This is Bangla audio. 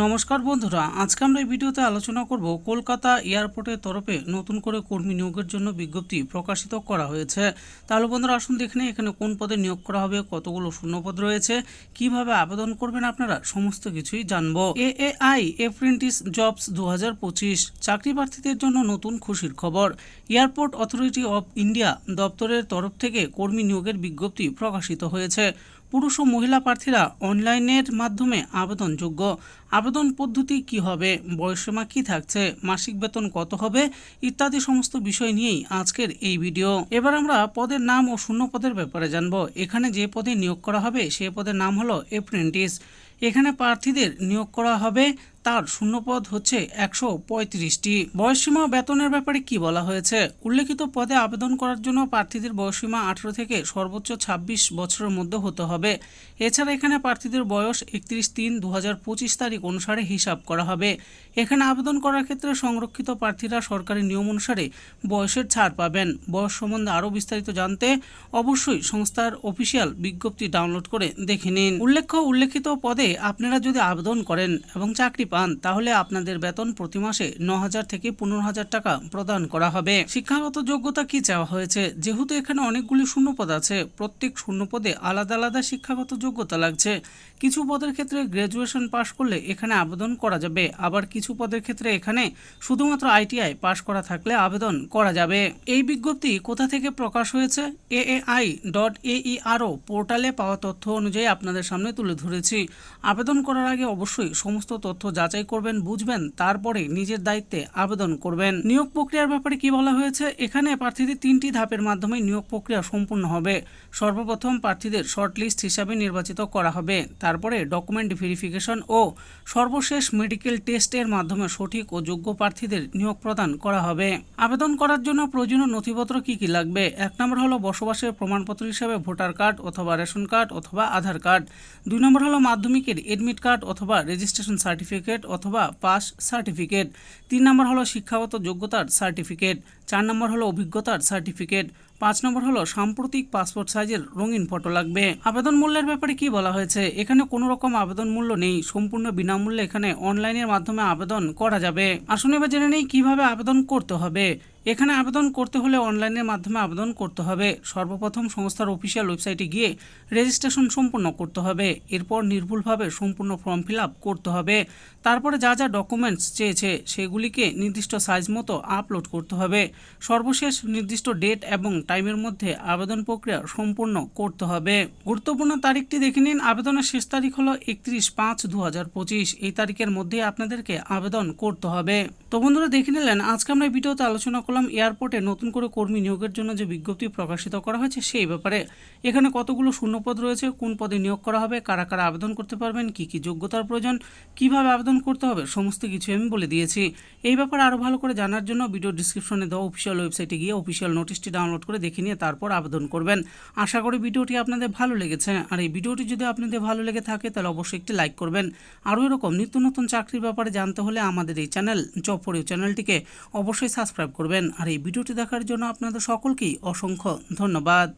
নমস্কার বন্ধুরা, আজকে আমরা এই ভিডিওতে আলোচনা করব কলকাতা এয়ারপোর্টের তরফে নতুন করে কর্মী নিয়োগের জন্য বিজ্ঞপ্তি প্রকাশিত করা হয়েছে। তাহলে বন্ধুরা, আসুন দেখে এখানে কোন পদে নিয়োগ করা হবে, কতগুলো শূন্যপদ রয়েছে, কীভাবে আবেদন করবেন আপনারা, সমস্ত কিছুই জানব। এ এ আই এপ্রেন্টিস জবস দু হাজার পঁচিশ, চাকরি প্রার্থীদের জন্য নতুন খুশির খবর। এয়ারপোর্ট অথরিটি অফ ইন্ডিয়া দপ্তরের তরফ থেকে কর্মী নিয়োগের বিজ্ঞপ্তি প্রকাশিত হয়েছে। পুরুষ ও মহিলা প্রার্থীরা অনলাইনের মাধ্যমে আবেদনযোগ্য। আবেদন পদ্ধতি কি হবে? বয়সীমা কি থাকছে? মাসিক বেতন কত হবে? ইত্যাদি সমস্ত বিষয় নিয়েই আজকের এই ভিডিও। এবার আমরা পদের নাম ও শূন্য পদের ব্যাপারে জানব। এখানে যে পদে নিয়োগ করা হবে, সে পদের নাম হলো এপ্রেন্টিস এখানে প্রার্থীদের নিয়োগ করা হবে তার শূন্যপদ হচ্ছে একশো পঁয়ত্রিশটি। বয়সসীমা বেতনের ব্যাপারে কি বলা হয়েছে? উল্লেখিত পদে আবেদন করার জন্য প্রার্থীদের বয়সসীমা আঠারো থেকে সর্বোচ্চ ২৬ বছরের মধ্যে হতে হবে। এছাড়া এখানে প্রার্থীদের বয়স একত্রিশ তিন দু হাজার পঁচিশ তারিখ অনুসারে হিসাব করা হবে। এখানে আবেদন করার ক্ষেত্রে সংরক্ষিত প্রার্থীরা সরকারি নিয়ম অনুসারে বয়সের ছাড় পাবেন। বয়স সম্বন্ধে আরও বিস্তারিত জানতে অবশ্যই সংস্থার অফিসিয়াল বিজ্ঞপ্তি ডাউনলোড করে দেখে নিন। উল্লেখ্য, উল্লেখিত পদে আপনারা যদি আবেদন করেন এবং চাকরি পান, তাহলে আপনাদের বেতন প্রতি মাসে ন হাজার থেকে পনেরো হাজার টাকা প্রদান করা হবে। শিক্ষাগত যোগ্যতা কি চাওয়া হয়েছে? যেহেতু এখানে অনেকগুলি শূন্যপদ আছে, প্রত্যেক শূন্যপদে আলাদা আলাদা শিক্ষাগত যোগ্যতা লাগছে। কিছু পদের ক্ষেত্রে গ্র্যাজুয়েশন পাশ করলে এখানে আবেদন করা যাবে, আবার কিছু পদের ক্ষেত্রে এখানে শুধুমাত্র আইটিআই পাশ করা থাকলে আবেদন করা যাবে। এই বিজ্ঞপ্তি কোথা থেকে প্রকাশ হয়েছে? এএআই ডট এইআরও পোর্টালে পাওয়া তথ্য অনুযায়ী আপনাদের সামনে তুলে ধরেছি। আবেদন করার আগে অবশ্যই সমস্ত তথ্য যাচাই করবেন, বুঝবেন, তারপরে নিজের দায়িত্বে আবেদন করবেন। নিয়োগ প্রক্রিয়ার ব্যাপারে কি বলা হয়েছে? এখানে প্রার্থীদের তিনটি ধাপের মাধ্যমে নিয়োগ প্রক্রিয়া সম্পূর্ণ হবে। সর্বপ্রথম প্রার্থীদের শর্টলিস্ট হিসাবে নির্বাচিত করা হবে। তারপরে ডকুমেন্ট ভেরিফিকেশন ও সর্বশেষ মেডিকেল টেস্টের মাধ্যমে সঠিক ও যোগ্য প্রার্থীদের নিয়োগ প্রদান করা হবে। আবেদন করার জন্য প্রয়োজনীয় নথিপত্র কি কি লাগবে? এক নম্বর হলো বসবাসের প্রমাণপত্র হিসাবে ভোটার কার্ড অথবা রেশন কার্ড অথবা আধার কার্ড। দুই নম্বর হলো মাধ্যমিকের এডমিট কার্ড অথবা রেজিস্ট্রেশন সার্টিফিকেট। অথবা পাস সার্টিফিকেট তিন নম্বর হলো শিক্ষাগত যোগ্যতার সার্টিফিকেট চার নম্বর হলো অভিজ্ঞতার সার্টিফিকেট, পাঁচ নম্বর হলো সাম্প্রতিক পাসপোর্ট সাইজের রঙিন ফটো লাগবে। আবেদন মূল্যের ব্যাপারে কি বলা হয়েছে? এখানে কোনো রকম আবেদন মূল্য নেই, সম্পূর্ণ বিনামূল্যে এখানে অনলাইনের মাধ্যমে আবেদন করা যাবে। আসুন এবার জেনে নেই কীভাবে আবেদন করতে হবে। এখানে আবেদন করতে হলে অনলাইনের মাধ্যমে আবেদন করতে হবে। সর্বপ্রথম সংস্থার অফিসিয়াল ওয়েবসাইটে গিয়ে রেজিস্ট্রেশন সম্পূর্ণ করতে হবে। এরপর নির্ভুলভাবে সম্পূর্ণ ফর্ম ফিল করতে হবে। তারপরে যা যা ডকুমেন্টস চেয়েছে, সেগুলিকে নির্দিষ্ট সাইজ মতো আপলোড করতে হবে। সর্বশেষ নির্দিষ্ট ডেট এবং টাইমের মধ্যে আবেদন প্রক্রিয়া সম্পূর্ণ করতে হবে। গুরুত্বপূর্ণ তারিখটি দেখে নিন। আবেদনের শেষ তারিখ হলো একত্রিশ পাঁচ দু এই তারিখের মধ্যে আপনাদেরকে আবেদন করতে হবে। তো বন্ধুরা, দেখে নিলেন, আজকে আমরা ভিডিওতে আলোচনা করলাম এয়ারপোর্টে নতুন করে কর্মী নিয়োগের জন্য যে বিজ্ঞপ্তি প্রকাশিত করা হয়েছে সেই ব্যাপারে। এখানে কতগুলো শূন্যপদ রয়েছে, কোন পদে নিয়োগ করা হবে, কারা কারা আবেদন করতে পারবেন, কি কি যোগ্যতার প্রয়োজন, কীভাবে আবেদন করতে হবে, সমস্ত কিছু আমি বলে দিয়েছি। এই ব্যাপারে আরও ভালো করে জানার জন্য ভিডিও ডিসক্রিপশনে দেওয়া অফিসিয়াল ওয়েবসাইটে গিয়ে অফিসিয়াল নোটিশটি ডাউনলোড করে দেখে নিয়ে তারপর আবেদন করবেন। আশা করি ভিডিওটি আপনাদের ভালো লেগেছে। আর এই ভিডিওটি যদি আপনাদের ভালো লেগে থাকে, তাহলে অবশ্যই একটি লাইক করবেন। আরও এরকম নিত্য নতুন চাকরির ব্যাপারে জানতে হলে আমাদের এই চ্যানেল জব ইউ চ্যানেলটিকে অবশ্যই সাবস্ক্রাইব করবেন। আর এই ভিডিওটি দেখার জন্য আপনাদের সকলকেই অসংখ্য ধন্যবাদ।